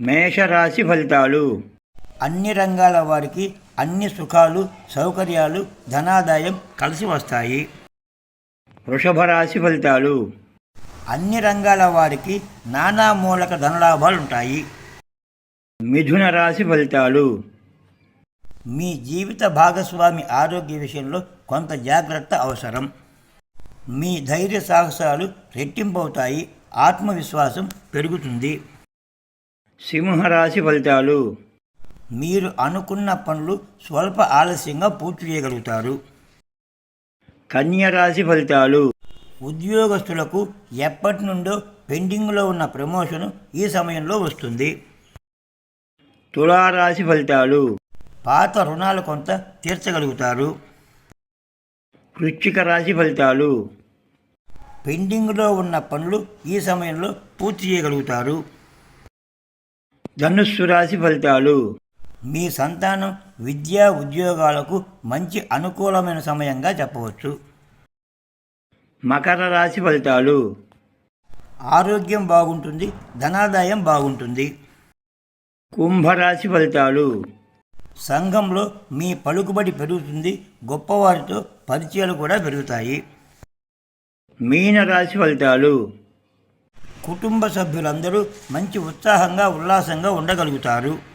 మేషరాశి ఫలితాలు. అన్ని రంగాల వారికి అన్ని సుఖాలు సౌకర్యాలు ధనాదాయం కలిసి వస్తాయి. వృషభ రాశి ఫలితాలు. అన్ని రంగాల వారికి నానా మూలక ధనలాభాలు ఉంటాయి. మిథున రాశి ఫలితాలు. మీ జీవిత భాగస్వామి ఆరోగ్య విషయంలో కొంత జాగ్రత్త అవసరం. మీ ధైర్య సాహసాలు రెట్టింపవుతాయి. ఆత్మవిశ్వాసం పెరుగుతుంది. సింహరాశి ఫలితాలు. మీరు అనుకున్న పనులు స్వల్ప ఆలస్యంగా పూర్తి చేయగలుగుతారు. కన్య రాశి ఫలితాలు. ఉద్యోగస్తులకు ఎప్పటి నుండో పెండింగ్లో ఉన్న ప్రమోషన్ ఈ సమయంలో వస్తుంది. తులారాశి ఫలితాలు. పాత రుణాలు కొంత తీర్చగలుగుతారు. వృశ్చిక రాశి ఫలితాలు. పెండింగ్లో ఉన్న పనులు ఈ సమయంలో పూర్తి చేయగలుగుతారు. ధనుస్సు రాశి ఫలితాలు. మీ సంతానం విద్యా ఉద్యోగాలకు మంచి అనుకూలమైన సమయంగా చెప్పవచ్చు. మకర రాశి ఫలితాలు. ఆరోగ్యం బాగుంటుంది ధనాదాయం బాగుంటుంది. కుంభరాశి ఫలితాలు. సంఘంలో మీ పలుకుబడి పెరుగుతుంది గొప్పవారితో పరిచయాలు కూడా పెరుగుతాయి. మీన రాశి ఫలితాలు. కుటుంబ సభ్యులందరూ మంచి ఉత్సాహంగా ఉల్లాసంగా ఉండగలుగుతారు.